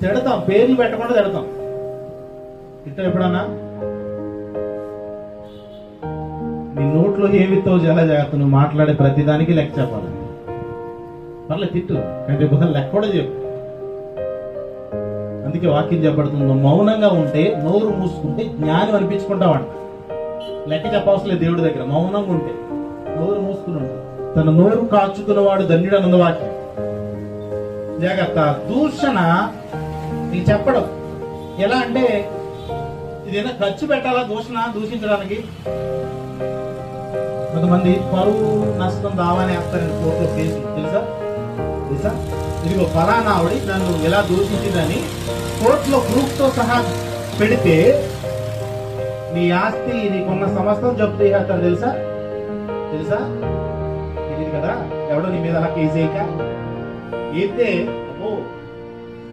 తిడతాం పేర్లు పెట్టకుండా తిడతాం. తిట్టావు ఎప్పుడన్నా? నీ నోట్లో ఏమితో చాలా జాగ్రత్త నువ్వు మాట్లాడే ప్రతిదానికి లెక్క చెప్పాలి. పర్లేదు తిట్టు. కంటే లెక్క కూడా చెప్పు అందుకే వాక్యం చెప్పబడుతుంది మౌనంగా ఉంటే నోరు మూసుకుంటే జ్ఞానం అనిపించుకుంటావంట. లెక్క చెప్పవసరం లేదు దేవుడి దగ్గర మౌనంగా ఉంటే నోరు మూసుకుని తన నోరు కాచుకున్నవాడు ధన్యుడు అన్నది వాక్యం. జాగ్రత్త. దూషణ నీ చెప్పడం. ఎలా అంటే ఇదేనా ఖర్చు పెట్టాలా దూషణ దూషించడానికి? కొంతమంది పరువు నష్టం దావాని వేస్తారని కోర్టులో కేసు. తెలుసా? తెలుసా? ఇదిగో ఫలానా ఆవిడ నన్ను ఎలా దూషించిందని కోర్టులో ప్రూఫ్తో సహా పెడితే నీ ఆస్తి నీకున్న సమస్తం జప్తు చేస్తారు తెలుసా? తెలుసా? తెలియదు కదా? ఎవడో నీ మీద అలా కేసు వేయక? అయితే